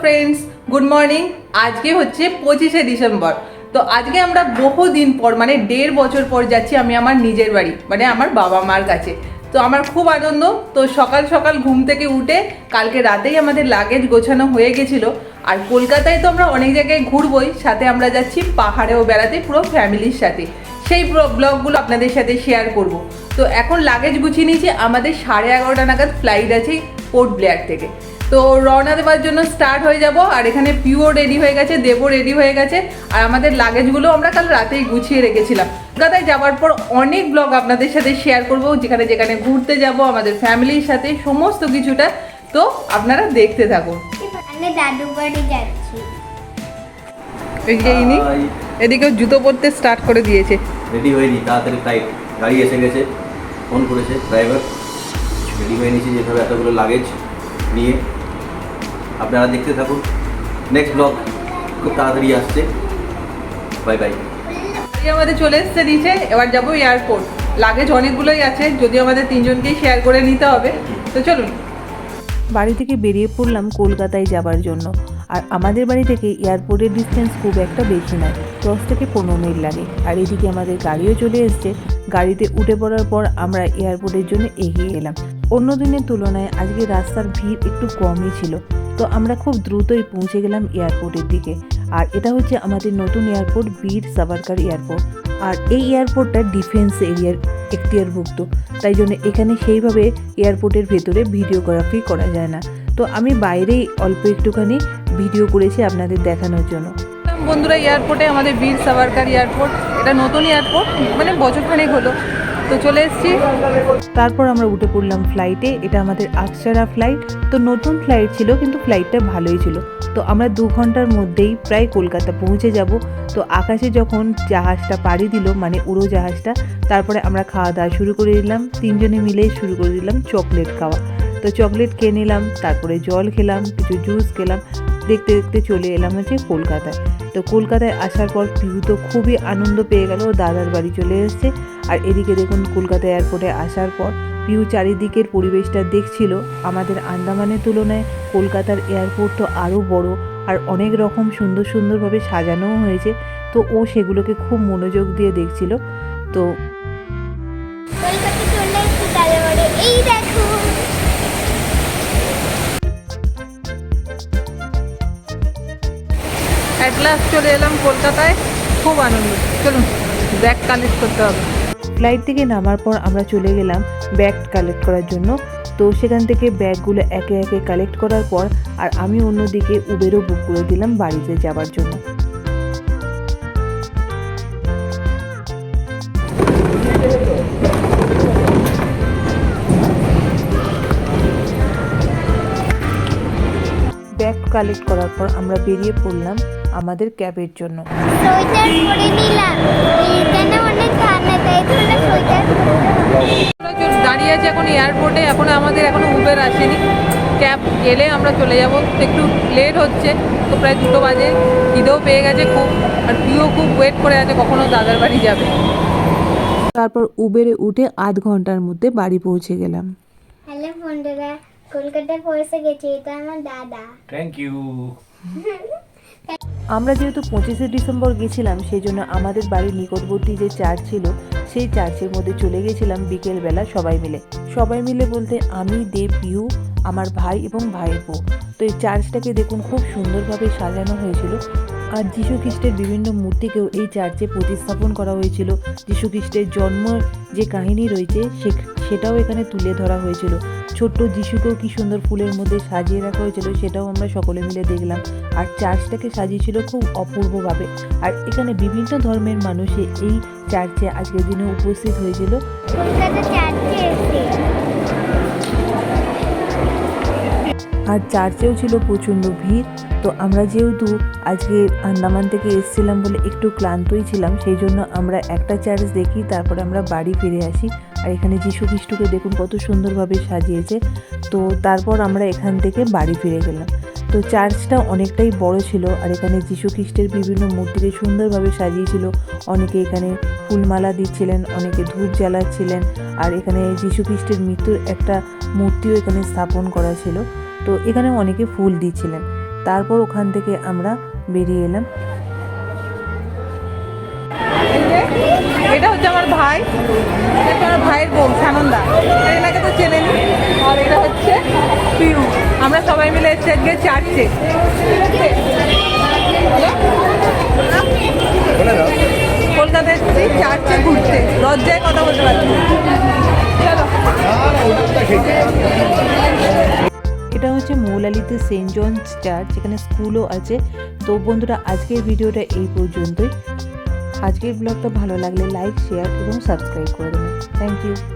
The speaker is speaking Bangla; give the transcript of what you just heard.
ফ্রেন্ডস গুড মর্নিং আজকে হচ্ছে পঁচিশে ডিসেম্বর। তো আজকে আমরা বহুদিন পর মানে দেড় বছর পর যাচ্ছি আমি আমার নিজের বাড়ি মানে আমার বাবা মার কাছে। তো আমার খুব আনন্দ। তো সকাল সকাল ঘুম থেকে উঠে কালকে রাতেই আমাদের লাগেজ গোছানো হয়ে গেছিল। আর কলকাতায় তো আমরা অনেক জায়গায় ঘুরবই, সাথে আমরা যাচ্ছি পাহাড়েও বেড়াতে পুরো ফ্যামিলির সাথে। সেই ব্লগগুলো আপনাদের সাথে শেয়ার করব। তো এখন লাগেজ গুছিয়ে নিয়েছি, আমাদের সাড়ে এগারোটা নাগাদ ফ্লাইট আছে পোর্ট ব্লেয়ার থেকে। তো রওনা দেওয়ার জন্য স্টার্ট হয়ে যাব। আর এখানে পিও রেডি হয়ে গেছে দেবও রেডি হয়ে গেছে। আর আমাদের লাগেজগুলো আমরা কাল রাতেই গুছিয়ে রেখেছিলাম। কলকাতায় যাওয়ার পর অনেক ব্লগ আপনাদের সাথে শেয়ার করব। যেখানে যেখানে ঘুরতে যাব আমাদের ফ্যামিলির সাথে সমস্ত কিছুটা। তো আপনারা দেখতে থাকুন। দাদু বাড়ি যাচ্ছি। এদিকে ইনি জুতো পরতে স্টার্ট করে দিয়েছে। রেডি হয়নি তাড়াতাড়ি ফ্লাইট গাড়ি এসে গেছে ফোন করেছে ড্রাইভার রেডি হয়ে নিয়েছি যেতে হবে এতগুলো লাগেজ নিয়ে। আপনারা দেখতে থাকুন। নেক্সট ব্লগ খুব তাড়াতাড়ি আসছে। বাই বাই আমাদের চলে এসছে নিচে, এবার যাব এয়ারপোর্ট লাগেজ অনেকগুলোই আছে, যদিও আমাদের তিনজনকেই শেয়ার করে নিতে হবে। তো চলুন। বাড়ি থেকে বেরিয়ে পড়লাম কলকাতায় যাবার জন্য। আর আমাদের বাড়ি থেকে এয়ারপোর্টের ডিস্টেন্স খুব একটা বেশি নয়, দশ থেকে পনেরো মিনিট লাগে। আর এদিকে আমাদের গাড়িও চলে এসছে। গাড়িতে উঠে পড়ার পর আমরা এয়ারপোর্টের জন্য এগিয়ে এলাম। অন্য দিনের তুলনায় আজকে রাস্তার ভিড় একটু কমই ছিল। তো আমরা খুব দ্রুতই পৌঁছে গেলাম এয়ারপোর্টের দিকে। আর এটা হচ্ছে আমাদের নতুন এয়ারপোর্ট বীর সাভারকার এয়ারপোর্ট। আর এই এয়ারপোর্টটা ডিফেন্স এরিয়ার এখতিয়ারভুক্ত। তাই জন্য এখানে সেইভাবে এয়ারপোর্টের ভেতরে ভিডিওগ্রাফি করা যায় না। তো আমি বাইরেই অল্প একটুখানি ভিডিও করেছি আপনাদের দেখানোর জন্য। বন্ধুরা এয়ারপোর্টে আমাদের বীর সাভারকার এয়ারপোর্ট। এটা নতুন এয়ারপোর্ট মানে বছরখানেক হলো। তো চলে এসেছি। তারপর আমরা উঠে পড়লাম ফ্লাইটে এটা আমাদের আকসারা ফ্লাইট তো নতুন ফ্লাইট ছিল, কিন্তু ফ্লাইটটা ভালোই ছিল। তো আমরা দু ঘণ্টার মধ্যেই প্রায় কলকাতা পৌঁছে যাব। তো আকাশে যখন জাহাজটা পাড়ি দিল মানে উড়োজাহাজটা তারপরে আমরা খাওয়া দাওয়া শুরু করে দিলাম। তিনজনে মিলে শুরু করে দিলাম চকলেট খাওয়া। তো চকলেট খেয়ে নিলাম, তারপরে জল খেলাম, কিছু জুস খেলাম। দেখতে দেখতে চলে এলাম হচ্ছে কলকাতায়। তো কলকাতায় আসার পর পিহু তো খুবই আনন্দ পেয়ে গেল দাদার বাড়ি চলে এসেছে। আর এদিকে দেখুন কলকাতা এয়ারপোর্টে আসার পর পিউ চারিদিকের পরিবেশটা দেখছিল। আমাদের আন্দামানের তুলনায় কলকাতার এয়ারপোর্ট তো আরও বড় আর অনেক রকম সুন্দর সুন্দরভাবে সাজানোও হয়েছে। তো ও সেগুলোকে খুব মনোযোগ দিয়ে দেখছিল। তো অ্যাট চলে এলাম কলকাতায়। খুব আনন্দ। চলুন ব্যাগ কালেক্ট করতে হবে। ফ্লাইট থেকে নামার পর আমরা চলে গেলাম ব্যাগ কালেক্ট করার জন্য। তো সেখান থেকে ব্যাগগুলো একে একে কালেক্ট করার পর আর আমি অন্যদিকে উবেরও বুক করে দিলাম বাড়িতে যাবার জন্য। কালেক্ট করার পর আমরা বেরিয়ে পড়লাম আমাদের ক্যাবের জন্য। দাঁড়িয়ে আছি এখন এয়ারপোর্টে এখন আমাদের এখনও উবের আসেনি। ক্যাব গেলে আমরা চলে যাব। একটু লেট হচ্ছে তো প্রায় দুটো বাজে। খিদেও পেয়ে গেছে খুব আর পিও খুব ওয়েট করে আছে কখনো দাদার বাড়ি যাবে। তারপর উবেরে উঠে আধ ঘণ্টার মধ্যে বাড়ি পৌঁছে গেলাম। হ্যালো বন্ধুরা কলকাতায় পৌঁছে গেছি এটা আমার দাদা। থ্যাংক ইউ আমরা যেহেতু পঁচিশে ডিসেম্বর গেছিলাম সেই জন্য আমাদের বাড়ির নিকটবর্তী যে চার্চ ছিল সেই চার্চের মধ্যে চলে গেছিলাম বিকেলবেলা সবাই মিলে। সবাই মিলে বলতে আমি দেব ইউ আমার ভাই এবং ভাইয়ের বউ। তো এই চার্চটাকে দেখুন খুব সুন্দরভাবে সাজানো হয়েছিল। আর যীশু খ্রিস্টের বিভিন্ন মূর্তিকেও এই চার্চে প্রতিস্থাপন করা হয়েছিল। যীশু খ্রিস্টের জন্ম যে কাহিনী রয়েছে, সে সেটাও এখানে তুলে ধরা হয়েছিল। ছোট্ট যিশুকেও কি সুন্দর ফুলের মধ্যে সাজিয়ে রাখা হয়েছিল, সেটাও আমরা সকলে মিলে দেখলাম। আর চার্চটাকে সাজিয়েছিল খুব অপূর্বভাবে। আর এখানে বিভিন্ন ধর্মের মানুষে এই চার্চে আজকের দিনে উপস্থিত হয়েছিল। আর চার্চেও ছিল প্রচণ্ড ভিড়। তো আমরা যেহেতু আজকে আন্দামান থেকে এসেছিলাম বলে একটু ক্লান্তই ছিলাম, সেই জন্য আমরা একটা চার্চ দেখি, তারপরে আমরা বাড়ি ফিরে আসি। আর এখানে যিশু খ্রিস্টকে দেখুন কত সুন্দরভাবে সাজিয়েছে। তো তারপর আমরা এখান থেকে বাড়ি ফিরে গেলাম। তো চার্চটা অনেকটাই বড় ছিল, আর এখানে যিশু খ্রিস্টের বিভিন্ন মূর্তিকে সুন্দরভাবে সাজিয়েছিল। অনেকে এখানে ফুলমালা দিচ্ছিলেন, অনেকে ধূপ জ্বালাচ্ছিলেন, আর এখানে যিশু খ্রিস্টের মৃত্যুর একটা মূর্তিও এখানে স্থাপন করা ছিল। তো এখানে অনেকে ফুল দিচ্ছিলেন। তারপর ওখান থেকে আমরা বেরিয়ে এলাম। এটা হচ্ছে আমার ভাই। এটা আমার ভাইয়ের বোন, সানন্দা। এনাকে তো চেনেন। আর এটা হচ্ছে পিউ। আমরা সবাই মিলে গিয়ে চার্চে ঠিক আছে? মৌলালিতে সেন্ট জনস চার্চ এখানে স্কুলও আছে। তো বন্ধুরা, আজকের ভিডিওটা এই পর্যন্তই। আজকের ব্লগটা ভালো লাগলে লাইক, শেয়ার এবং সাবস্ক্রাইব করে দেবেন। Thank you.